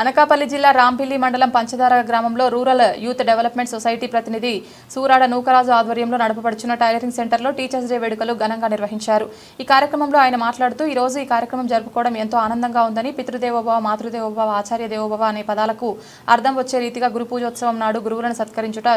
అనకాపల్లి జిల్లా రాంపిల్లి మండలం పంచదార గ్రామంలో రూరల్ యూత్ డెవలప్మెంట్ సొసైటీ ప్రతినిధి సూరాడ నూకరాజు ఆధ్వర్యంలో నడపబడుచున్న టైలరింగ్ సెంటర్లో టీచర్స్ డే వేడుకలు ఘనంగా నిర్వహించారు. ఈ కార్యక్రమంలో ఆయన మాట్లాడుతూ ఈ రోజు ఈ కార్యక్రమం జరుపుకోవడం ఎంతో ఆనందంగా ఉందని పితృదేవోభవ మాతృదేవోభవ ఆచార్య దేవోభవ అనే పదాలకు అర్థం వచ్చే రీతిగా గురు పూజోత్సవం నాడు గురువులను సత్కరించుట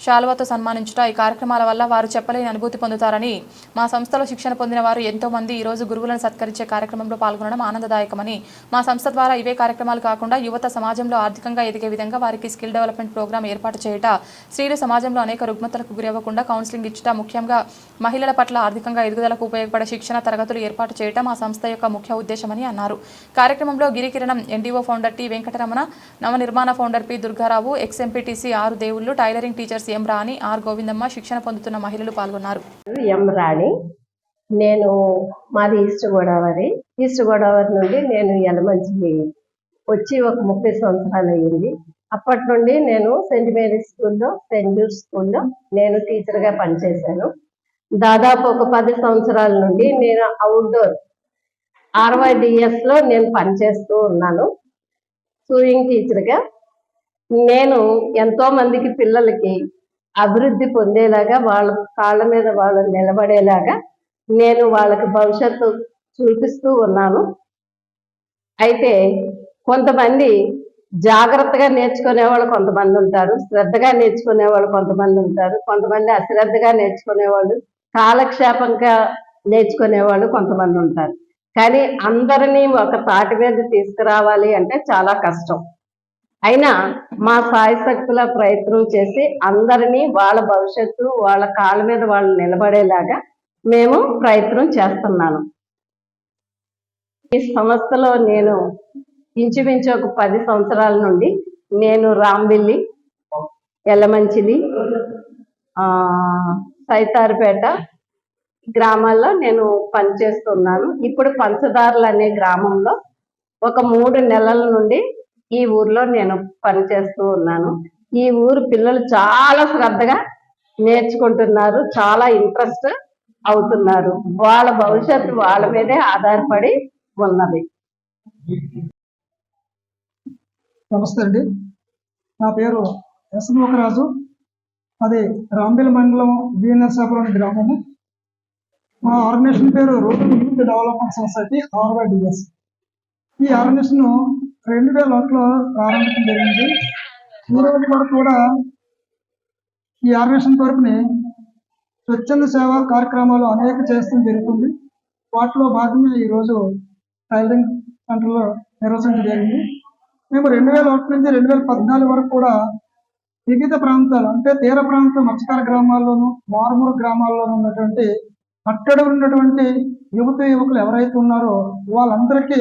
శాలువాతో సన్మానించుట ఈ కార్యక్రమాల వల్ల వారు చెప్పలేని అనుభూతి పొందుతారని మా సంస్థలో శిక్షణ పొందిన వారు ఎంతో మంది ఈ రోజు గురువులను సత్కరించే కార్యక్రమంలో పాల్గొనడం ఆనందదాయకమని మా సంస్థ ద్వారా ఇవే కార్యక్రమాలు కాకుండా యువత సమాజంలో ఆర్థికంగా ఎదిగే విధంగా వారికి స్కిల్ డెవలప్మెంట్ ప్రోగ్రాం ఏర్పాటు చేయట స్త్రీలు సమాజంలో అనేక రుగ్మతలకు గురవ్వకుండా కౌన్సిలింగ్ ఇచ్చుట ముఖ్యంగా మహిళల పట్ల ఆర్థికంగా ఎదుగుదలకు ఉపయోగపడే శిక్షణ తరగతులు ఏర్పాటు చేయటం మా సంస్థ యొక్క ముఖ్య ఉద్దేశమని అన్నారు. కార్యక్రమంలో Girikiranam NGO founder T Venkataramana Navanirmana founder P Durgarao ex MPTC ఆరు దేవుళ్ళు tailoring teachers M Rani R Govindamma శిక్షణ పొందుతున్న మహిళలు పాల్గొన్నారు. ఎం రాణి. నేను మాది ఈస్ట్ గోదావరి. ఈస్ట్ గోదావరి నుండి నేను ఎలమంచి వచ్చి ఒక ముప్పై సంవత్సరాలు అయ్యింది. అప్పటి నుండి నేను సెయింట్ మేరీ స్కూల్లో సెయింట్ జూస్ స్కూల్లో నేను టీచర్గా పనిచేశాను. దాదాపు ఒక పది సంవత్సరాల నుండి నేను అవుట్డోర్ ఆర్వైడిఎస్లో నేను పనిచేస్తూ ఉన్నాను. సూయింగ్ టీచర్గా నేను ఎంతో మందికి పిల్లలకి అభివృద్ధి పొందేలాగా వాళ్ళ కాళ్ళ మీద వాళ్ళు నిలబడేలాగా నేను వాళ్ళకి భవిష్యత్తు చూపిస్తూ ఉన్నాను. అయితే కొంతమంది జాగ్రత్తగా నేర్చుకునే వాళ్ళు కొంతమంది ఉంటారు శ్రద్ధగా నేర్చుకునే వాళ్ళు కొంతమంది ఉంటారు కొంతమంది అశ్రద్ధగా నేర్చుకునే వాళ్ళు కాలక్షేపంగా నేర్చుకునే వాళ్ళు కొంతమంది ఉంటారు. కానీ అందరినీ ఒక తాటి మీద తీసుకురావాలి అంటే చాలా కష్టం. అయినా మా సాయశక్తుల ప్రయత్నం చేసి అందరినీ వాళ్ళ భవిష్యత్తు వాళ్ళ కాళ్ళ మీద వాళ్ళు నిలబడేలాగా మేము ప్రయత్నం చేస్తున్నాను. ఈ సంస్థలో నేను ఇంచుమించు ఒక పది సంవత్సరాల నుండి నేను రాంబిల్లి ఎల్లమంచిలి సైతారుపేట గ్రామాల్లో నేను పనిచేస్తున్నాను. ఇప్పుడు పంచదారులు అనే గ్రామంలో ఒక మూడు నెలల నుండి ఈ ఊర్లో నేను పనిచేస్తూ ఉన్నాను. ఈ ఊరు పిల్లలు చాలా శ్రద్ధగా నేర్చుకుంటున్నారు చాలా ఇంట్రెస్ట్ అవుతున్నారు. వాళ్ళ భవిష్యత్తు వాళ్ళ మీదే ఆధారపడి ఉన్నది. నమస్తే అండి. నా పేరు ఎస్ రాజు అది రాంబిల్ మండలం బిఎన్ఎస్ఆపురం గ్రామము. మా ఆర్గనైజేషన్ పేరు rural youth development society RYDS. ఈ ఆర్గనైజేషన్ రెండు వేల ఒకటిలో ప్రారంభించడం జరిగింది. ఈ రోజు వరకు కూడా ఈ ఆర్గనైజేషన్ తరపుని స్వచ్ఛంద సేవా కార్యక్రమాలు అనేక చేస్తూ జరుగుతుంది. వాటిలో భాగంగా ఈరోజు టైలరింగ్ సెంటర్లో నిర్వహించడం జరిగింది. మేము రెండు వేల ఒకటి నుంచి రెండు వేల పద్నాలుగు వరకు కూడా వివిధ ప్రాంతాలు అంటే తీర ప్రాంత మత్స్యకార గ్రామాల్లోనూ మారుమూల గ్రామాల్లోనూ ఉన్నటువంటి అక్కడ ఉన్నటువంటి యువత యువకులు ఎవరైతే ఉన్నారో వాళ్ళందరికీ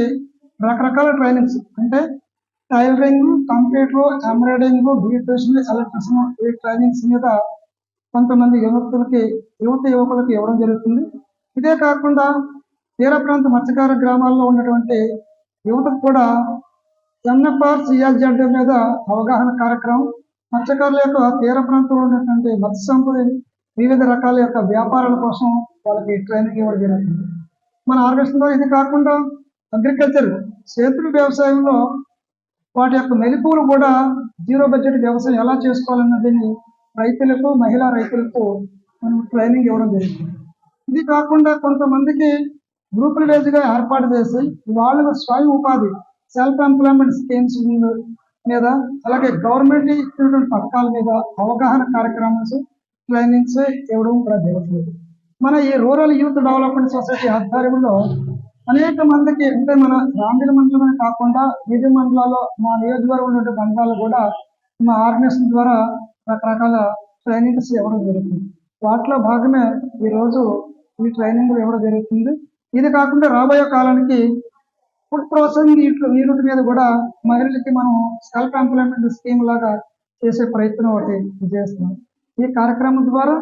రకరకాల ట్రైనింగ్స్ అంటే tailoring computer embroidering beautician electrician ఈ ట్రైనింగ్స్ మీద కొంతమంది యువకులకి యువత యువకులకి ఇవ్వడం జరుగుతుంది. ఇదే కాకుండా తీర ప్రాంత మత్స్యకార గ్రామాల్లో ఉన్నటువంటి యువతకు కూడా ఎన్ఎఫ్ఆర్ సిఎల్జెడ్ మీద అవగాహన కార్యక్రమం. మత్స్యకారుల యొక్క తీర ప్రాంతంలో ఉన్నటువంటి మత్స్య సంపద వివిధ రకాల యొక్క వ్యాపారాల కోసం వాళ్ళకి ట్రైనింగ్ ఇవ్వడం జరుగుతుంది. మన ఆర్గనైజేషన్ ఇది కాకుండా అగ్రికల్చర్ సేతుల వ్యవసాయంలో వాటి యొక్క మెలుపులు కూడా జీరో బడ్జెట్ వ్యవసాయం ఎలా చేసుకోవాలన్నదని రైతులకు మహిళా రైతులకు మనం ట్రైనింగ్ ఇవ్వడం జరిగింది. ఇది కాకుండా కొంతమందికి గ్రూపుల వేదిగా ఏర్పాటు చేసి వాళ్ళకు స్వయం ఉపాధి సెల్ఫ్ ఎంప్లాయ్మెంట్ స్కీమ్స్ మీద అలాగే గవర్నమెంట్ ఇచ్చినటువంటి పథకాల మీద అవగాహన కార్యక్రమాలు ట్రైనింగ్స్ ఇవ్వడం కూడా జరుగుతుంది. మన ఈ రూరల్ యూత్ డెవలప్మెంట్ సొసైటీ ఆధ్వర్యంలో అనేక మందికి అంటే మన గ్రామీణ మండలమే కాకుండా విధి మండలాల్లో మా నియోజకవర్గంలో ఉండే మండలాలు కూడా మా ఆర్గనైజేషన్ ద్వారా రకరకాల ట్రైనింగ్స్ ఇవ్వడం జరుగుతుంది. వాటిలో భాగమే ఈ రోజు ఈ ట్రైనింగ్ ఇవ్వడం జరుగుతుంది. ఇది కాకుండా రాబోయే కాలానికి ఫుడ్ ప్రాసెసింగ్ యూనిట్ మీద కూడా మహిళలకి మనం సెల్ఫ్ ఎంప్లాయ్మెంట్ స్కీమ్ లాగా చేసే ప్రయత్నం ఒకటి చేస్తున్నాం. ఈ కార్యక్రమం ద్వారా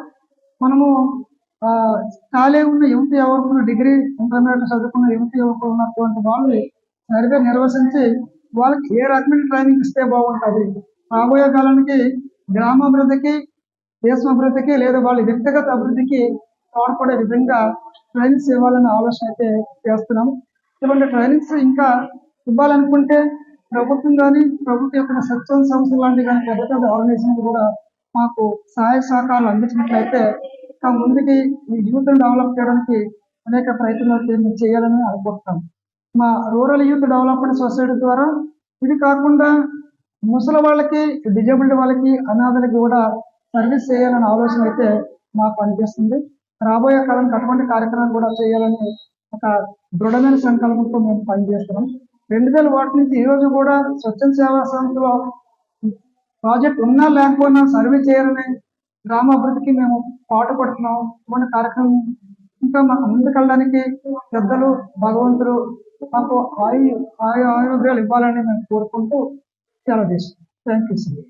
మనము ఖాళీ ఉన్న యువతి యువకులు డిగ్రీ ఇంటర్మీడియట్ చదువుకున్న యువతి యువకులు ఉన్నటువంటి వాళ్ళు సరిగా నిర్వహించి వాళ్ళకి ఏ రకమైన ట్రైనింగ్ ఇస్తే బాగుంటుంది? రాబోయే కాలానికి గ్రామాభివృద్ధికి దేశం అభివృద్ధికి లేదా వాళ్ళ వ్యక్తిగత అభివృద్ధికి తోడ్పడే విధంగా ట్రైనింగ్స్ ఇవ్వాలనే ఆలోచన అయితే చేస్తున్నాం ఇటువంటి ట్రైనింగ్స్ ఇంకా ఇవ్వాలనుకుంటే ప్రభుత్వం కానీ ప్రభుత్వం యొక్క స్వచ్ఛంద సంస్థలు లాంటి కానీ పెద్ద పెద్ద ఆర్గనైజేషన్ కూడా మాకు సహాయ సహకారాలు అందించినట్లయితే ముందుకి ఈ యూత్ను డెవలప్ చేయడానికి అనేక ప్రయత్నాలు మేము చేయాలని అనుకుంటున్నాం. మా రూరల్ యూత్ డెవలప్మెంట్ సొసైటీ ద్వారా ఇది కాకుండా ముసలి వాళ్ళకి డిజబుల్డ్ వాళ్ళకి అనాథలకి కూడా సర్వీస్ చేయాలనే ఆలోచన అయితే మాకు అనిపిస్తుంది. రాబోయే కాలానికి అటువంటి కార్యక్రమాలు కూడా చేయాలని ఒక దృఢమైన సంకల్పంతో మేము పనిచేస్తున్నాం. రెండు వేల వాటి నుంచి ఈ రోజు కూడా స్వచ్ఛంద సేవా సంస్థలో ప్రాజెక్ట్ ఉన్నా లేకపోయినా సర్వే చేయాలని గ్రామాభివృద్ధికి మేము పాటుపడుతున్నాం. ఇటువంటి కార్యక్రమం ఇంకా మాకు ముందుకెళ్ళడానికి పెద్దలు భగవంతుడు మాకు ఆయు ఆయు ఆరోగ్యాలు ఇవ్వాలని మేము కోరుకుంటూ సెలవు చేస్తాం థ్యాంక్ యూ సార్